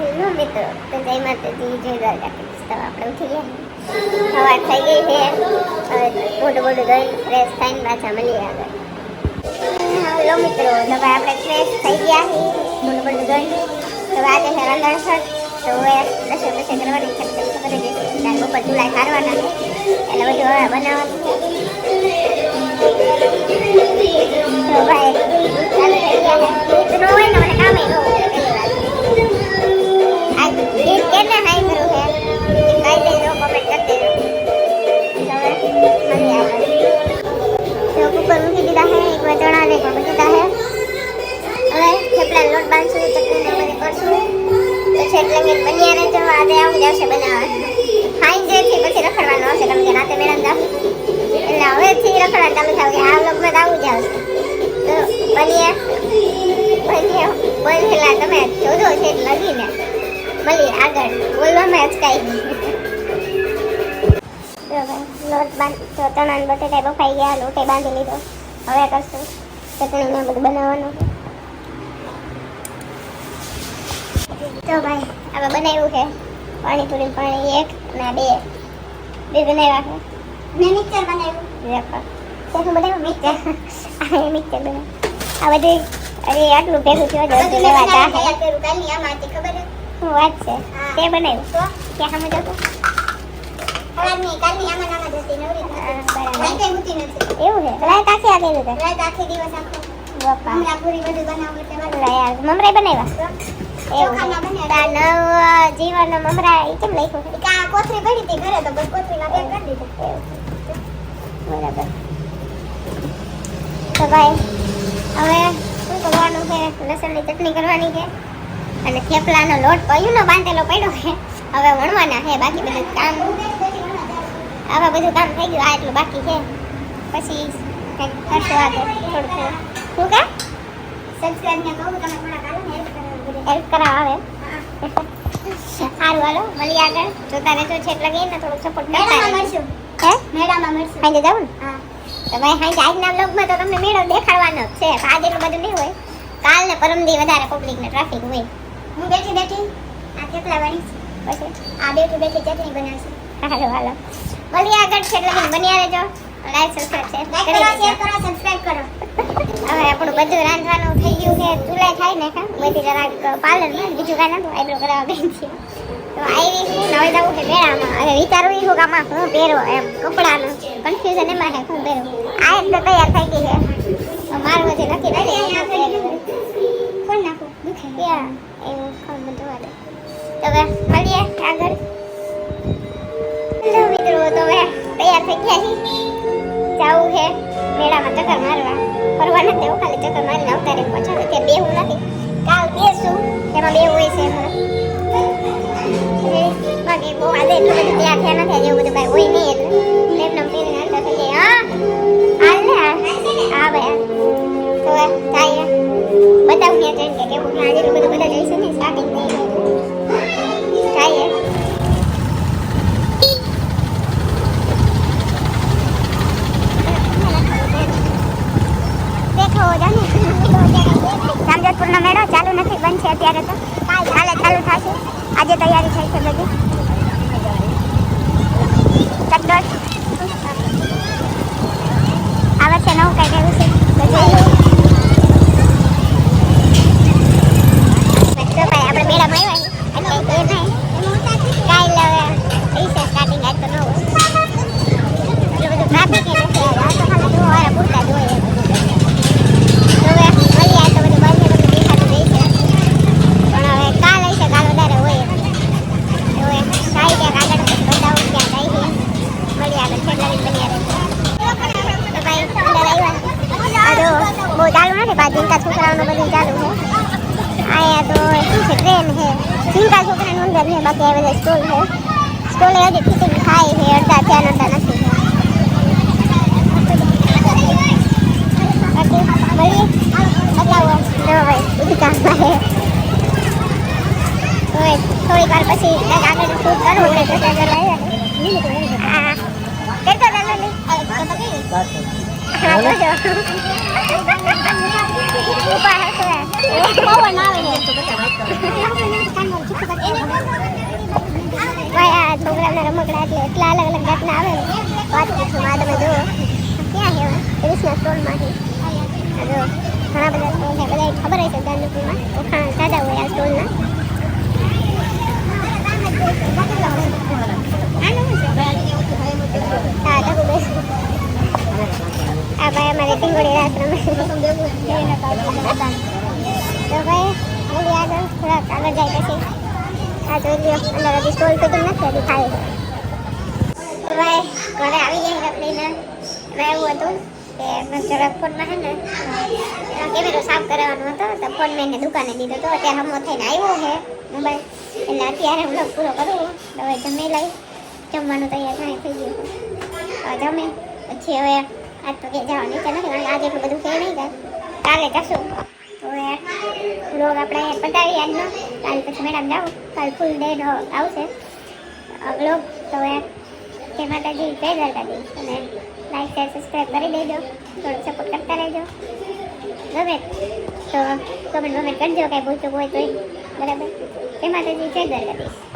Hello મિત્રો તો જય માતાજી જય દ્વારકાધીશ તો આપણે ઉઠી ગયા. સવાર થઈ ગઈ છે. મોટું મોટું ધોઈ ફ્રેશ થઈને પાછા મળીએ આગળ. હેલો મિત્રો, તો ભાઈ આપણે ફ્રેશ થઈ ગયા છીએ. મોટું મોટું ધોઈ. તો આજે છે રંધણ છઠ તો હવે રસોઈ પછી કરવાની છે. બપોર ચૂલા કાઢવાના એટલે બધું હવે બનાવવાનું છે. બાંધશું ચટણી ને બધું કરશું. પછી એટલે કે બન્યા રહેજો. આજે આવું જશે બનાવવા ખાઈ જેથી પછી રખડવાનું આવશે. કેમ કે રાતે મેળામ જાવ એટલે હવેથી રખડવાનું ચાલુ થાવ કે આ વ્લોગમાં તો આવું જ આવશે. તો બન્યા બન્યા બોલેલા તમે જોજો છે લગીને. મળીએ આગળ. બોલવામાં અચકાઈ જો લોટ બાંધ, તો ચણા ને બટેટા બફાઈ ગયા, લોટે બાંધી લીધો. હવે કરશું. ચટણીને બધું બનાવવાનું. તો ભાઈ આમાં બનાવ્યું છે. પાણીપુરી પાણી એક ના બે. બે બનાવ્યા છે. મેં મિક્સર બનાવ્યું. મિક્સર. આ મિક્સર બનાવ્યું. આ બધી અરે આટલું ભેગું થયું લેવા જા શું વાત છે? તે બનાવ્યું? ક્યાં સમજ હતું એવું છે? રાત આખી આગેલું છે બાપા. લા યાર મમરાઈ બનાવ્યા? જીવન મમરા એ કેમ લખ્યું છે? બરાબર. તો ભાઈ હવે શું કરવાનું છે? લસણની ચટણી કરવાની છે. અને થેપલાનો લોટ પયુંનો બાંધેલો પડ્યો છે. હવે વણવાના છે બાકી બધું કામ. હવે બધું કામ થઈ ગયું. આ એટલું બાકી છે. પછી કંઈક કરશું આગળ થોડું થોડું શું કે? હેલ્પ કરાવ. આવે સારું હાલો મળી આગળ. જોતા રહેજો છેક લગી ને થોડુંક સપોર્ટ કરતા મળશું. હે? સાંજે જાઉં ને? તો ભાઈ સાંજે આજના બ્લોગમાં તો તમને મેળો દેખાડવાનો જ છે આજે એટલું બધું નહીં હોય. કાલ ને પરમદી વધારે પબ્લિક ને ટ્રાફિક હોય. હું બેઠી બેઠી. આ કેટલા વાળી. પછી? આ બેઠી બેઠી ચટણી બનાવશે. હાલો હાલો. મળી આગળ છેક લગી બન્યા રહેજો. લાઈક સબસ્ક્રાઇબ શેર કરો શેર કરો સબસ્ક્રાઇબ કરો. હવે આપણું બધું રાંધવાનું થઈ ગયું છે. ચૂલાઈ થાય ને હા બધી જરાક પાર્લર બીજું કાંઈ નતું. આઈબ્રો કરાવવા ગઈ છે તો આવી છું ને હવે જવું છે મેળામાં. હવે વિચારવું છું કે આમાં શું પહેરો એમ. કપડાનું. કન્ફ્યુઝન એમાં છે શું પહેરું. આ એક તો તૈયાર થઈ ગઈ છે. મારું હજી નક્કી નથી કોણ નાખું? દુખે. ત્યાં એવું બધું તો હવે મળીએ આગળ. મિત્રો તો હવે તૈયાર થઈ ગયા છીએ. મેળામાં ચક્કર મારવા. ફરવા નથી જવું ખાલી ચક્કર મારીને આવતા રહે પાછા અત્યારે બેવું નથી. કાલ બેસું. એમાં બે હોય છે એટલે બાકી બહુ આજે એટલું બધું તૈયાર થયા નથી. એવું બધું કાંઈ હોય નહીં એટલે. આજે તૈયારી થઈ છે બધી ચકડોળ આ વર્ષે નવું કંઈક એવું છે તો જોઈએ તો ભાઈ આપણે મેળામાં આવ્યા છીએ એટલે એ નહીં કાલે હવે થશે સ્ટાર્ટિંગ આજ તો ન હોય એટલું બધું ટ્રાફિક એ નથી આજે આ તો ખાલી જો વાળા પૂરતા જ હોય તો હવે મળીએ આ તો બધું બંધ છે બધું દેખાતું રહી છે પણ હવે કાલ હશે કાલ વધારે હોય તો હવે સાઈ ક્યાંક આગળ બતાવું ક્યાં જાય છે મળીએ આગળ છેલ્લા બન્યા રહે તો ભાઈ અંદર આવ્યા આ જો બહુ ચાલુ નથી પાછું ચિંતા છોકરાઓનું બધું ચાલુ છે અહીંયા તો શું છે ટ્રેન છે ચિંતા અંદર છે બાકી આ બધા સ્ટોલ છે સ્ટોલ હજી ફિટિંગ થાય છે અડધા થયા ને અડધા નથી બાકી મળીએ બતાવો હવે થોડીક વાર પછી કાંઈક આગળ શૂટ કરવું એટલે જોતા જોતા આવ્યા કરતો હા પવન આવે ને તો બધા રમકડા એટલે એટલા અલગ અલગ જાતના આવે વાત પૂછું આ તમે જુઓ. ક્યાં છે ક્રિષ્ના સ્ટોલમાંથી. જો ઘણા બધા સ્ટોલ છે. બધા ખબર હશે દાનપુરમાં ઓખાણ સાદા હોય આ સ્ટોલના. આ ભાઈ અમારે ટીંગોડી રાસ રમે. તો ભાઈ આગળ થોડાક આગળ જાય પછી. આ જોઈ લ્યો. અંદર સ્ટોલ તો નથી, હજી ખાલી ભાઈ ઘરે આવી જાય રખડીને. એમાં એવું હતું કે જરાક ફોનમાં છે ને કેમેરો સાફ કરાવવાનો હતો, તો ફોન મેં દુકાને દીધો હતો અત્યારે હમો થઈને આવ્યો છે મોબાઈલ. એટલે અત્યારે હું પૂરો કરું. હવે જમી લઈ. જમવાનું તૈયાર થાય થઈ ગયું જમે. પછી હવે આજ તો કે જવા નીચે નથી, કારણ કે આજે એટલું બધું છે નહીં કાંઈ કાલે જશું. હવે વ્લોગ આપણે પતાવી આજનો. કાલ પછી મેડમ જાઓ કાલ ફૂલ ડે આવશે. વ્લોગ તો હવે જય માતાજી, જય દ્વારકાજી અને લાઈક શેર સબસ્ક્રાઈબ કરી દેજો. થોડોક સપોર્ટ કરતા રહેજો. ગમે તો કમેન્ટ વમેન્ટ કરજો, કાંઈ પૂછતું હોય તો બરાબર? જય માતાજી, જય દ્વારકાધીશ.